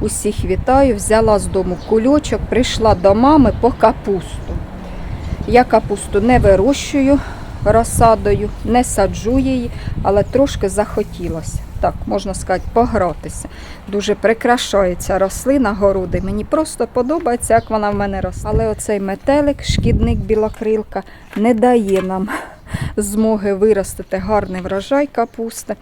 Усіх вітаю. Взяла з дому кульочок, прийшла до мами по капусту. Я капусту не вирощую розсадою, не саджу її, але трошки захотілося. Так, можна сказати, погратися. Дуже прикрашає ця рослина городи. Мені просто подобається, як вона в мене росте. Але оцей метелик, шкідник білокрилка, не дає нам змоги виростити гарний врожай капусти.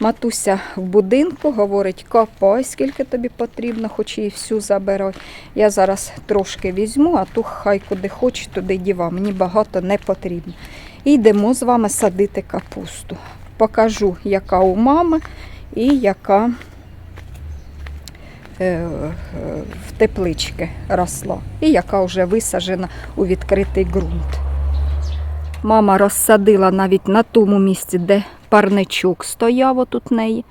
Матуся в будинку говорить, копай, скільки тобі потрібно, хоч її всю забирай. Я зараз трошки візьму, а ту хай куди хоче, туди діва. Мені багато не потрібно. І йдемо з вами садити капусту. Покажу, яка у мами і яка е, е, в теплички росла, і яка вже висаджена у відкритий ґрунт. Мама розсадила навіть на тому місці, де парничок стояв отут неї.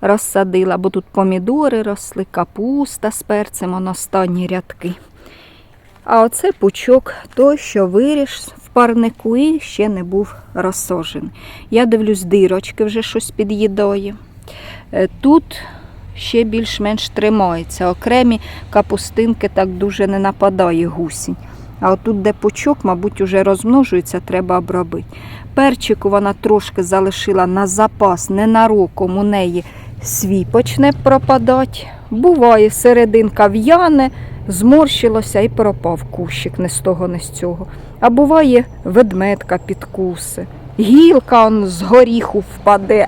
Розсадила, бо тут помідори росли, капуста з перцем, он останні рядки. А оце пучок той, що виріс в парнику і ще не був розсожений. Я дивлюсь, дирочки вже щось під'їдає. Е, Тут ще більш-менш тримається. Окремі капустинки так дуже не нападає гусінь. А отут, де пучок, мабуть, уже розмножується, треба обробити. Перчику вона трошки залишила на запас, ненароком у неї свій почне пропадати. Буває, серединка в'яне, зморщилося і пропав кущик не з того, не з цього. А буває, ведмедка підкуси, гілка он з горіху впаде.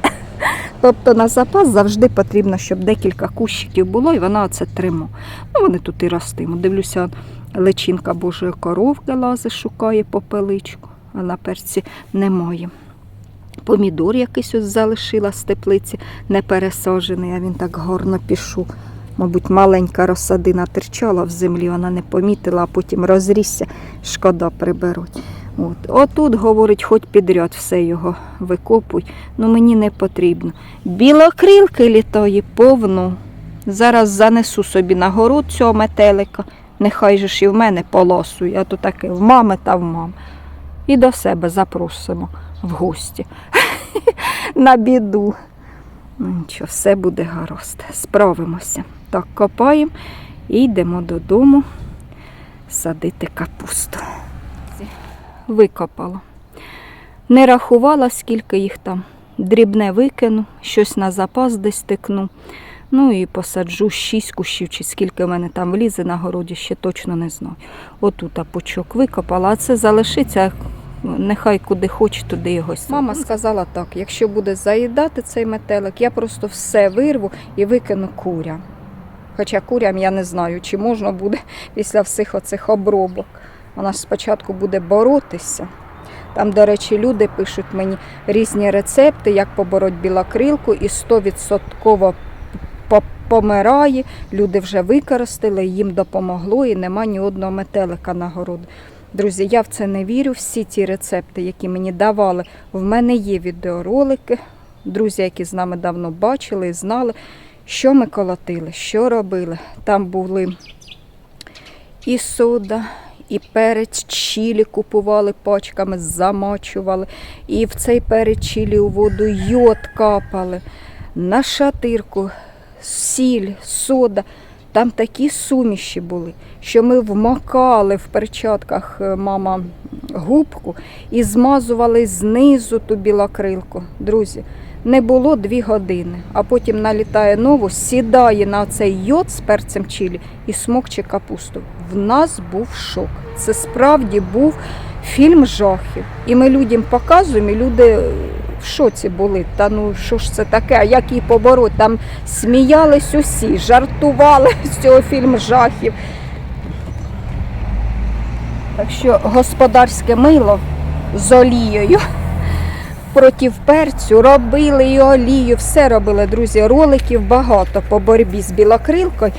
Тобто на запас завжди потрібно, щоб декілька кущиків було, і вона оце тримає. Ну, вони тут і ростимо. Дивлюся, личинка Божої коровки лазить, шукає попеличку, а на перці немає. Помідор якийсь ось залишила з теплиці, не пересаджений, а він так гарно пішов. Мабуть, маленька розсадина терчала в землі, вона не помітила, а потім розрісся, шкода приберуть. От. Отут, говорить, хоч підряд все його викопуй, ну мені не потрібно. Білокрилки літає повно. Зараз занесу собі на город цього метелика, нехай же ж і в мене полосує, а то таке в мами та в мами. І до себе запросимо в гості. На біду. Ну, Нічого, все буде гаразд. Справимося. Так, копаємо і йдемо додому садити капусту. Викопала. Не рахувала, скільки їх там. Дрібне викину, щось на запас десь тикну. Ну і посаджу шість кущів, чи скільки в мене там влізе на городі, ще точно не знаю. Отут пучок викопала, а це залишиться, нехай куди хоче, туди його. Мама сказала так, якщо буде заїдати цей метелик, я просто все вирву і викину курям. Хоча курям я не знаю, чи можна буде після всіх оцих обробок. Вона ж спочатку буде боротися. Там, до речі, люди пишуть мені різні рецепти, як побороть білокрилку, і 100% помирає. Люди вже використали, їм допомогло і нема ні одного метелика на городі. Друзі, я в це не вірю. Всі ті рецепти, які мені давали, в мене є відеоролики. Друзі, які з нами давно бачили і знали, що ми колотили, що робили. Там були і сода, і перець чілі купували пачками, замочували. І в цей перець чілі у воду йод капали, на шатирку, сіль, сода. Там такі суміші були, що ми вмакали в перчатках е, мама губку і змазували знизу ту білокрилку. Друзі, не було дві години, а потім налітає нову, сідає на цей йод з перцем чилі і смокче капусту. В нас був шок. Це справді був фільм жахів. І ми людям показуємо, і люди в шоці були. Та ну що ж це таке? А як її побороть? Там сміялись усі, жартували з цього фільму жахів. Так що господарське мило з олією проти перцю робили і олію, все робили, друзі. Роликів багато по боротьбі з білокрилкою.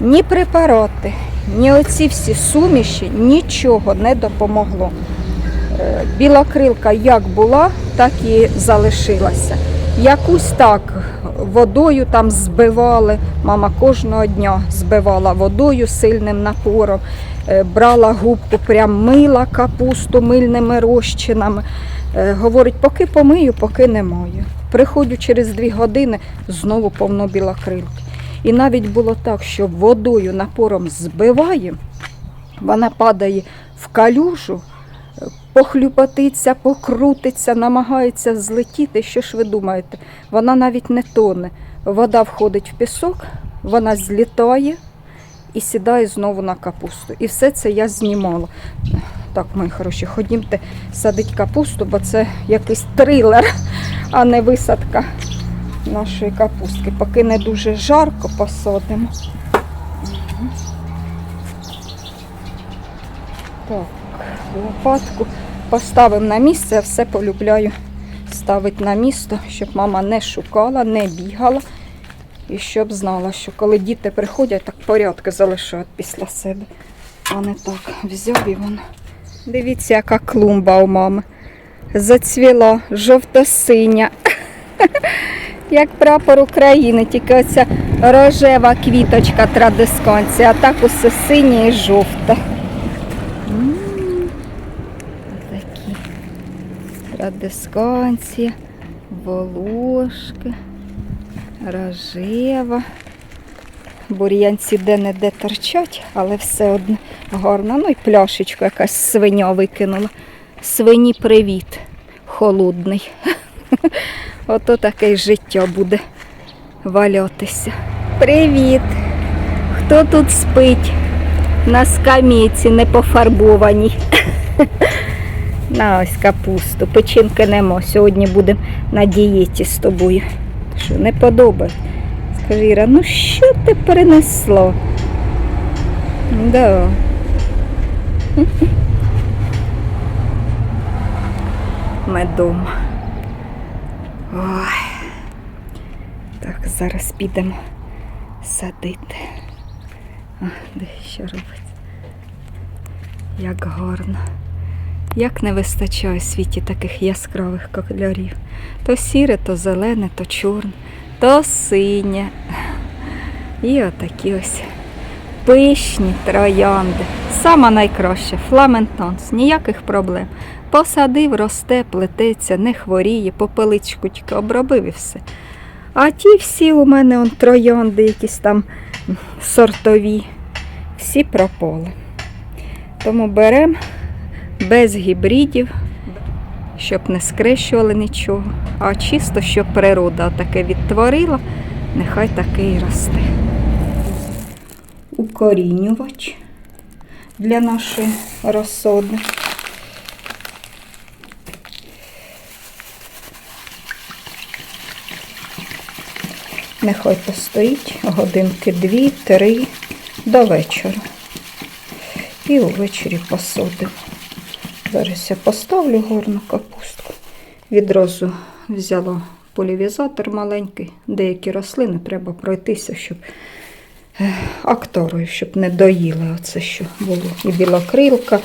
Ні препарати, ні оці всі суміші нічого не допомогло. Е, Білокрилка як була, так і залишилася. Якусь так водою там збивали. Мама кожного дня збивала водою сильним напором, Е, брала губку, прям мила капусту мильними розчинами. Е, Говорить, поки помию, поки не маю. Приходжу через дві години, знову повно білокрилки. І навіть було так, що водою напором збиває, вона падає в калюжу, похлюпатиться, покрутиться, намагається злетіти. Що ж ви думаєте? Вона навіть не тоне. Вода входить в пісок, вона злітає і сідає знову на капусту. І все це я знімала. Так, мої хороші, ходімте садить капусту, бо це якийсь трилер, а не висадка нашої капустки. Поки не дуже жарко посадимо. Так, лопатку поставимо на місце, я все полюбляю ставити на місто, щоб мама не шукала, не бігала. І щоб знала, що коли діти приходять, так порядки залишають після себе. А не так взяв і воно. Дивіться, яка клумба у мами. Зацвіла жовто-синя. Як прапор України, тільки оця рожева квіточка традисканція, а так усе синє і жовте. М, Такі традисканція, волошки, рожева. Бур'янці де-не-де торчать, але все одно гарно. Ну і пляшечку якась свиня викинула. Свині привіт, холодний. Ото таке життя буде валятися. Привіт! Хто тут спить? На скам'яці не пофарбованій. На ось капусту. Печінки нема. Сьогодні будемо на дієті з тобою. Що не подобається? Скажи, ну що ти принесло? Да. Ми дома. Ой. Так, зараз підемо садити. А, де що робить? Як гарно. Як не вистачає в світі таких яскравих кольорів. То сіре, то зелене, то чорне, то синє. І отакі ось пишні троянди. Сама найкраща фламентонс, ніяких проблем. Посадив, росте, плететься, не хворіє, попеличку тільки обробив і все. А ті всі у мене он, троянди, якісь там сортові, всі пропали. Тому беремо без гібридів, щоб не скрещували нічого, а чисто, щоб природа таке відтворила, нехай таке і росте. Укорінювач для нашої розсоди. Нехай постоїть годинки дві-три до вечора. І увечері посадимо. Зараз я поставлю горну капустку. Відразу взяла полівізатор маленький. Деякі рослини треба пройтися, щоб е, акторою, щоб не доїли оце, що було. І білокрилка,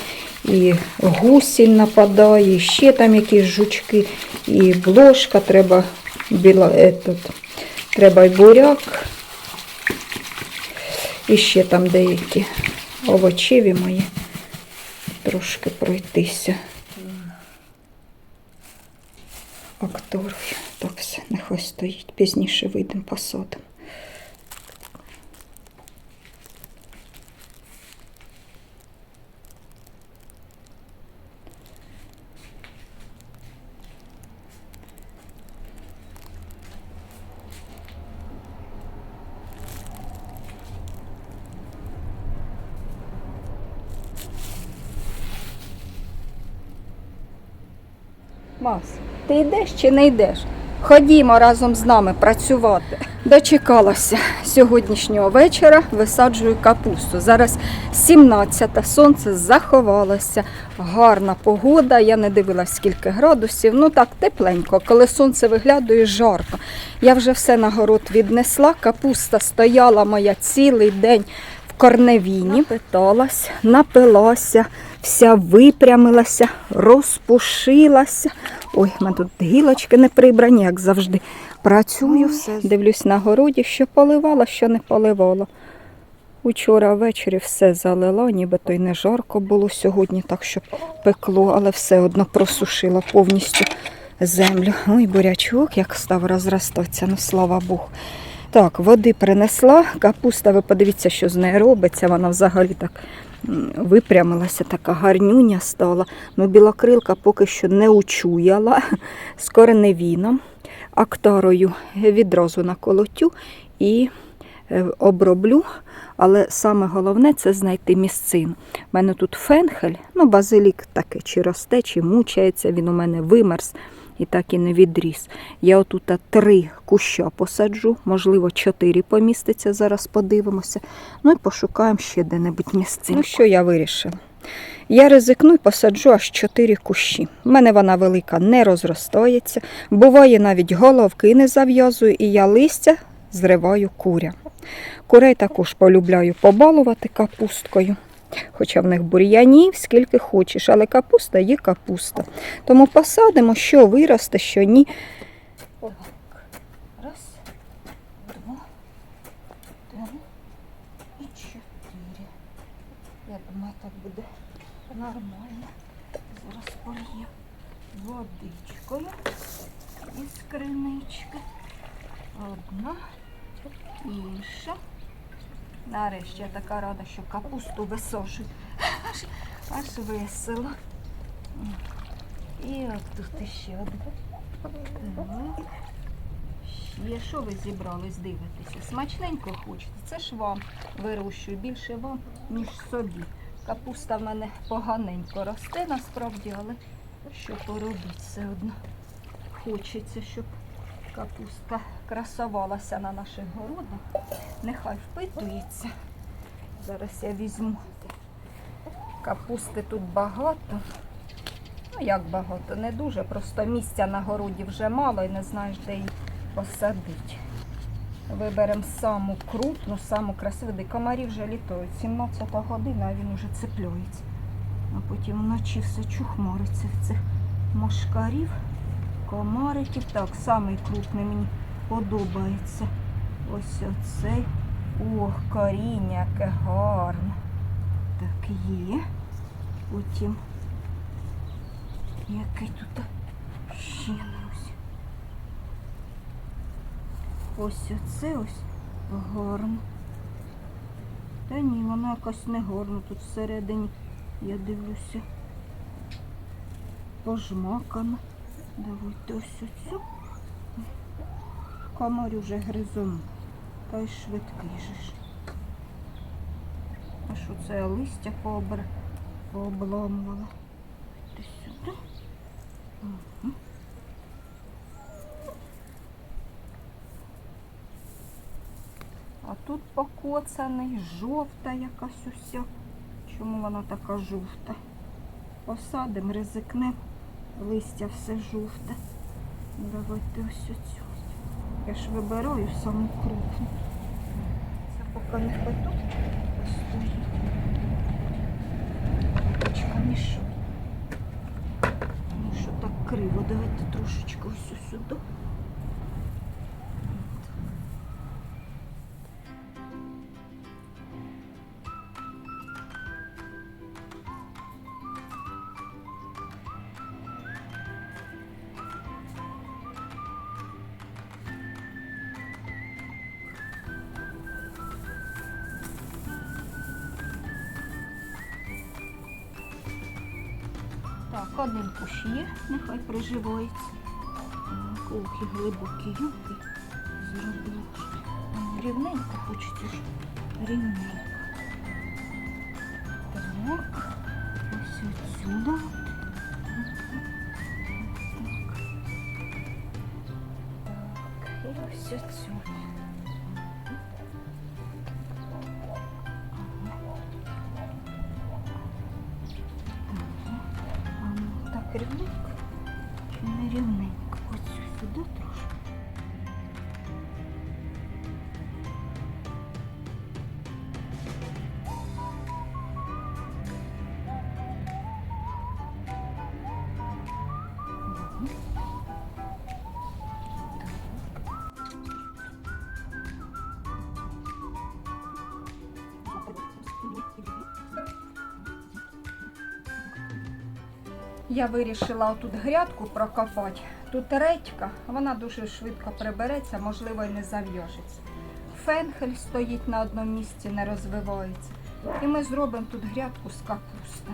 і гусінь нападає, і ще там якісь жучки, і блошка, треба біла, етот, треба й буряк. І ще там деякі овочеві мої трошки пройтися. Акторою. Так все, нехай стоїть. Пізніше вийдемо посадимо. Ти йдеш чи не йдеш? Ходімо разом з нами працювати. Дочекалася сьогоднішнього вечора, висаджую капусту. Зараз 17-та, сонце заховалося, гарна погода. Я не дивилась скільки градусів. Ну так, тепленько. Коли сонце виглядає, жарко. Я вже все на город віднесла. Капуста стояла моя цілий день в корневіні. Напиталась, напилася, вся випрямилася, розпушилася. Ой, в мене тут гілочки не прибрані, як завжди. Працюю, все. дивлюсь на городі, що поливала, що не поливала. Учора ввечері все залила, ніби то й не жарко було сьогодні, так що пекло, але все одно просушила повністю землю. Ой, бурячок, як став розростатися, ну слава Богу. Так, води принесла. Капуста, ви подивіться, що з нею робиться. Вона взагалі так випрямилася, така гарнюня стала. Ну, білокрилка поки що не учуяла з кореневіном, актарою відразу наколотю і е, оброблю. Але саме головне це знайти місцину. У мене тут фенхель, ну базилік таке, чи росте, чи мучається, він у мене вимерз і так і не відріс. Я отут три куща посаджу, можливо, чотири поміститься, зараз подивимося. Ну і пошукаємо ще де-небудь місцину. Ну що я вирішила? Я ризикну і посаджу аж чотири кущі. У мене вона велика не розростається. Буває, навіть головки не зав'язую, і я листя зриваю куря. Курей також полюбляю побалувати капусткою. Хоча в них бур'янів скільки хочеш, але капуста є капуста. Тому посадимо, що виросте, що ні. Раз, два, три і чотири. Я думаю, так буде нормально. Зараз полью водичкою із кринички. Одна, інша. Нарешті я така рада, що капусту висошую. Аж, аж весело. І от тут іще одна. Ще що ви зібрались дивитися? Смачненько хочете. Це ж вам вирощую більше вам, ніж собі. Капуста в мене поганенько росте насправді, але що поробити все одно. Хочеться, щоб капустка красувалася на наших городах. Нехай впитується. Зараз я візьму. Капусти тут багато. Ну як багато, не дуже. Просто місця на городі вже мало і не знаєш, де її посадити. Виберемо саму крупну, саму красиву. Де комарі вже літають. 17 година, а він уже цепляється. А потім вночі все чухмориться в цих мошкарів, комариків. Так, самий крупний мені подобається. Ось оцей. Ох, коріння, яке гарне. Так є. Потім який тут ще не ось. Ось оце ось гарно. Та ні, воно якось не гарно тут всередині. Я дивлюся. Пожмакано. Давайте ось оцю. Комарю вже гризом. Та й швидкий же ж. А що це листя пообр... пообламувала? Ти сюди. Мгм. А тут покоцаний, жовта якась уся. Чому вона така жовта? Посадимо, ризикнемо. Листя все жовте. Давайте ось оцю. Я ж вибираю саму крупну. Це поки не хвату. Постоїть. Ручка. Ну що так криво, давайте трошечки ось сюди. Приживається. Ох, і глибокі юбки зробила. Рівненько хочеться ж. Рівненько. Так, ось отсюда. Я вирішила тут грядку прокопати. Тут редька, вона дуже швидко прибереться, можливо, і не зав'яжеться. фенхель стоїть на одному місці, не розвивається. І ми зробимо тут грядку з капусти.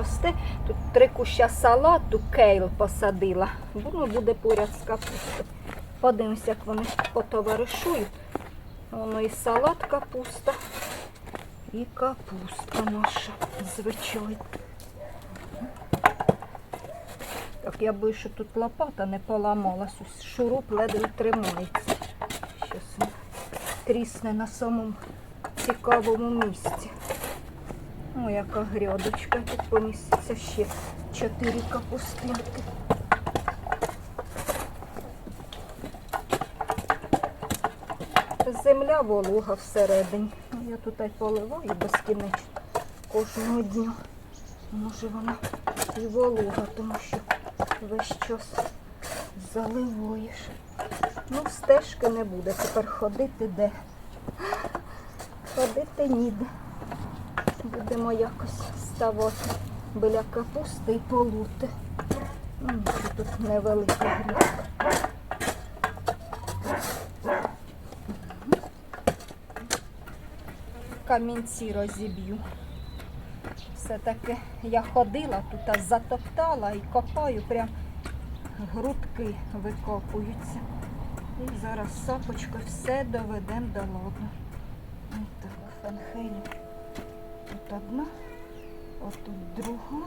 Росте. Тут три куща салату кейл посадила. Воно буде поряд з капустою. Подивимося, як вони потоваришують. Воно і салат капуста, і капустка наша, звичайно. Так, я боюсь, що тут лопата не поламалась. Шуруп ледве тримається. Щось трісне на самому цікавому місці. О, яка грядочка. Тут поміститься ще чотири капустинки. Земля волуга всередині. Ну, Я тут й поливаю безкінечно кожного дня. Може вона і волуга, тому що весь час заливаєш. Ну, стежки не буде. Тепер ходити де? Ходити ніде. Будемо якось ставати біля капусти і полути. Ну, тут невелика грядка. Камінці розіб'ю. Все-таки я ходила тут, затоптала і копаю, прям грудки викопуються. І зараз сапочкою все доведемо до ладу. Ось так, фанхелі. Тут одна, отут друга.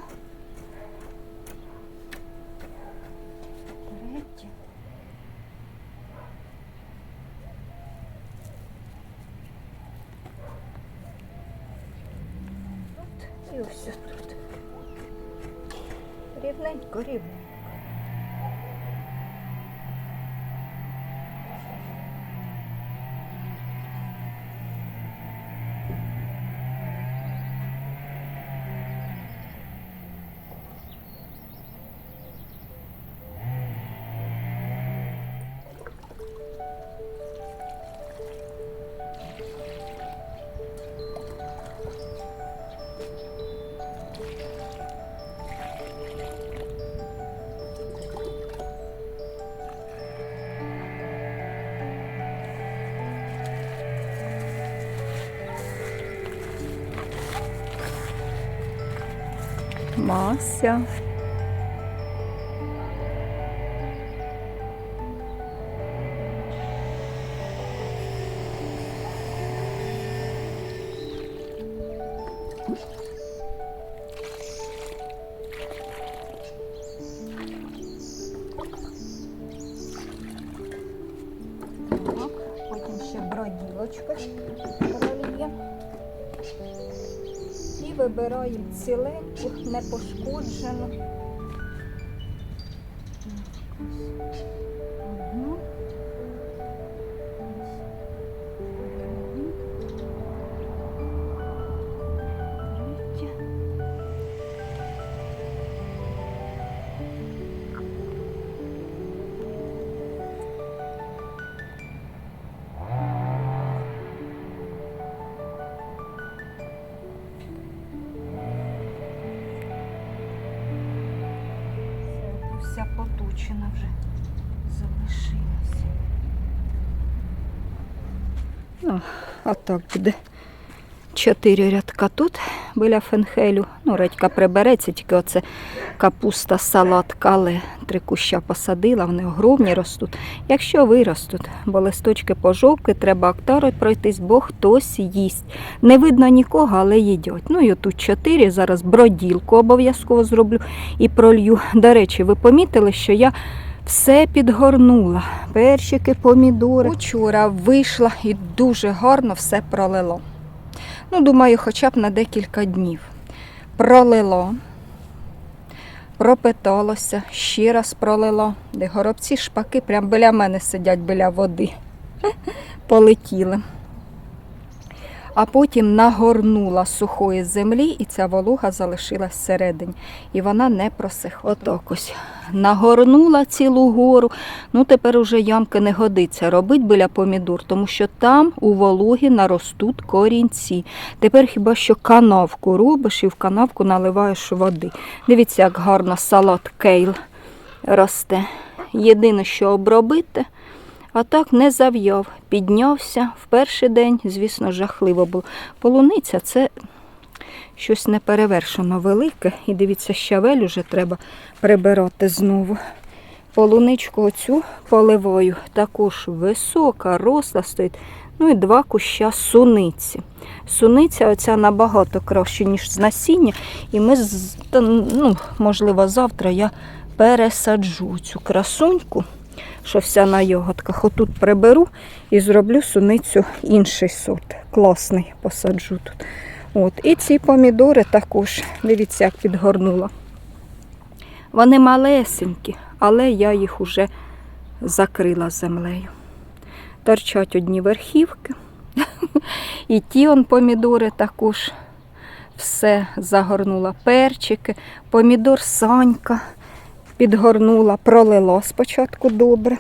Мася. Так, вибираємо ціленьку, непошкоджену. Ну, а так буде. Чотири рядка тут біля фенхелю. Ну, редька прибереться, тільки оце капуста, салатка, але три куща посадила, вони огромні ростуть. Якщо виростуть, бо листочки пожовкли, треба актарою пройтись, бо хтось їсть. Не видно нікого, але їдять. Ну і тут чотири. Зараз броділку обов'язково зроблю і пролью. До речі, ви помітили, що я все підгорнула. Перчики, помідори. Вчора вийшла і дуже гарно все пролило. Ну, думаю, хоча б на декілька днів. Пролило, пропиталося, ще раз пролило. Де горобці шпаки прямо біля мене сидять біля води. Полетіли. А потім нагорнула сухої землі, і ця волога залишилась всередині. І вона не просихла. Отак ось нагорнула цілу гору. Ну тепер уже ямки не годиться робити біля помідор, тому що там у вологі наростуть корінці. Тепер хіба що канавку робиш і в канавку наливаєш води. Дивіться, як гарно салат кейл росте. Єдине, що обробити, а так не зав'яв. Піднявся в перший день, звісно, жахливо було. Полуниця це щось неперевершено велике. І дивіться, щавель уже треба прибирати знову. Полуничку оцю поливаю, також висока, росла стоїть. Ну і два куща суниці. Суниця оця набагато краще, ніж з насіння. І ми, ну, можливо, завтра я пересаджу цю красуньку, що вся на йоготках. Отут приберу і зроблю суницю інший сорт. Класний посаджу тут. От. І ці помідори також, дивіться, як підгорнула. Вони малесенькі, але я їх уже закрила землею. Торчать одні верхівки. І ті он помідори також все загорнула. Перчики, помідор Санька підгорнула, пролила спочатку добре.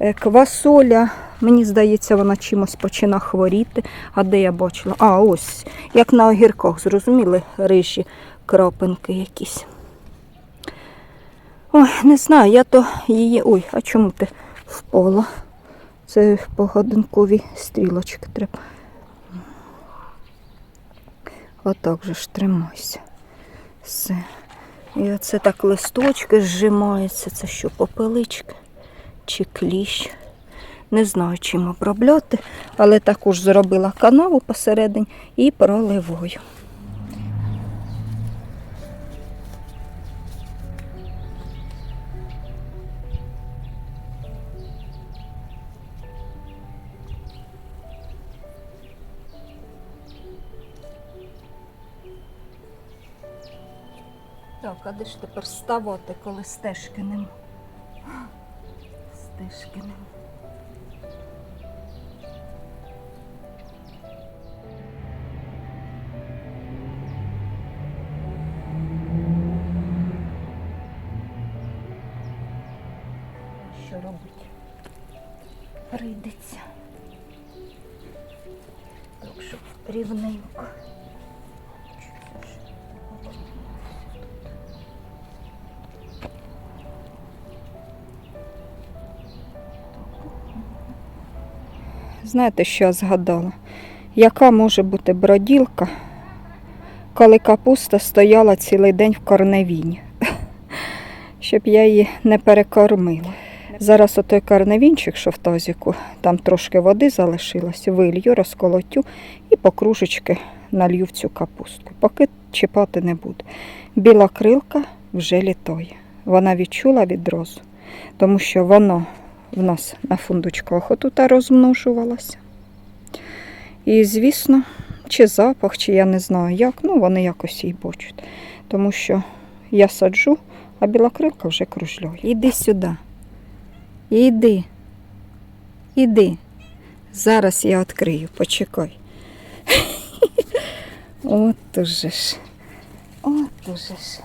Е, Квасоля, мені здається, вона чимось почина хворіти. А де я бачила? А, ось, як на огірках, зрозуміли, рижі крапинки якісь. Ой, не знаю, я то її. Ой, а чому ти впала? Це по годинковій стрілочки треба. Отак же ж тримайся. Все. І оце так листочки зжимаються. Це що, попелички чи кліщ. Не знаю, чим обробляти, але також зробила канаву посередині і проливою. Де ж тепер ставати, коли стежки нема? Стежки. Що робити? Прийдеться. Так, щоб рівненько. Знаєте, що я згадала? Яка може бути броділка, коли капуста стояла цілий день в корневіні, щоб я її не перекормила. Зараз отой корневінчик, що в тазіку, там трошки води залишилось, вилью, розколотю і по кружечки налью в цю капустку. Поки чіпати не буду. Біла крилка вже літає. Вона відчула відразу, тому що воно в нас на фундучках отут розмножувалася. І, звісно, чи запах, чи я не знаю як, ну вони якось її бачать. Тому що я саджу, а білокрилка вже кружляє. Іди сюди. Іди. Іди. Зараз я відкрию, почекай. От уже ж. От уже ж.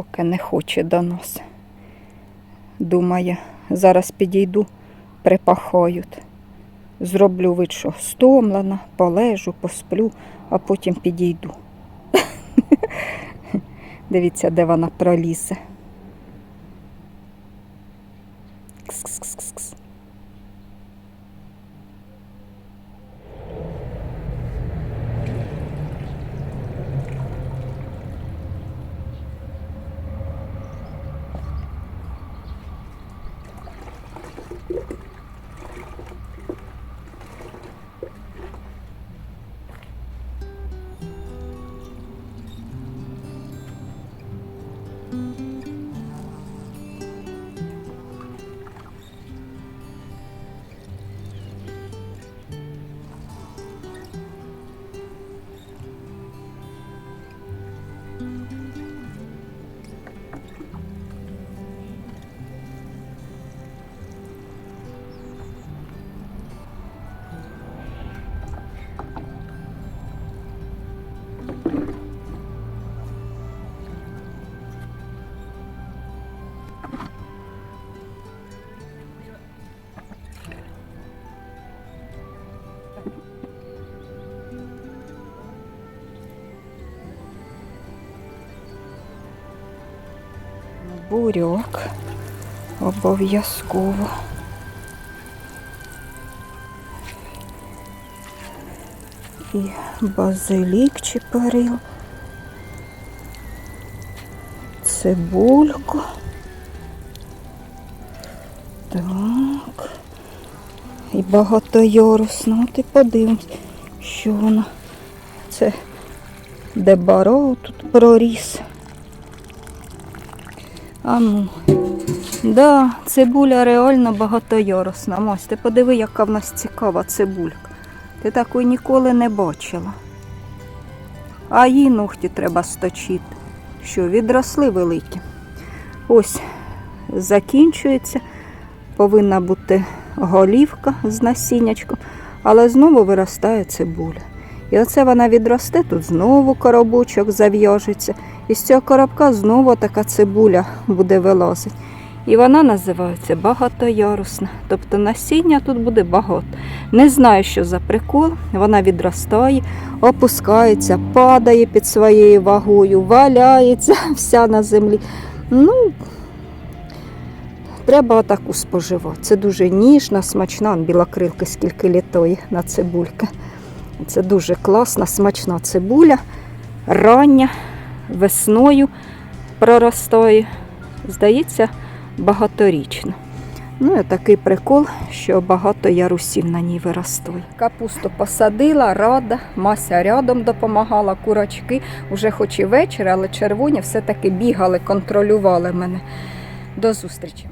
Поки не хоче до нас. Думає, зараз підійду, припахають. Зроблю вид, що стомлена, полежу, посплю, а потім підійду. Дивіться, де вона пролізе. Буряк. Обов'язково. І базилік чи перил. Цибульку. Так. І багатоярусно. От і подивимось, що воно. Це де баров тут проріс. А ну. Да, цибуля реально багатоярусна. Мась, ти подиви, яка в нас цікава цибулька. Ти такої ніколи не бачила. А їй ногті треба сточити. Що, відросли великі. Ось закінчується. Повинна бути голівка з насіннячком, але знову виростає цибуля. І оце вона відросте, тут знову коробочок зав'яжеться. І з цього коробка знову така цибуля буде вилазити. І вона називається багатоярусна. Тобто насіння тут буде багато. Не знаю, що за прикол. Вона відростає, опускається, падає під своєю вагою, валяється вся на землі. Ну, треба таку споживати. Це дуже ніжна, смачна, білокрилки скільки літає на цибульки. Це дуже класна, смачна цибуля, рання, весною проростає. Здається, багаторічно. Ну і такий прикол, що багато ярусів на ній виростує. Капусту посадила, рада, Мася рядом допомагала, курочки. Уже хоч і вечір, але червоні все-таки бігали, контролювали мене. До зустрічі!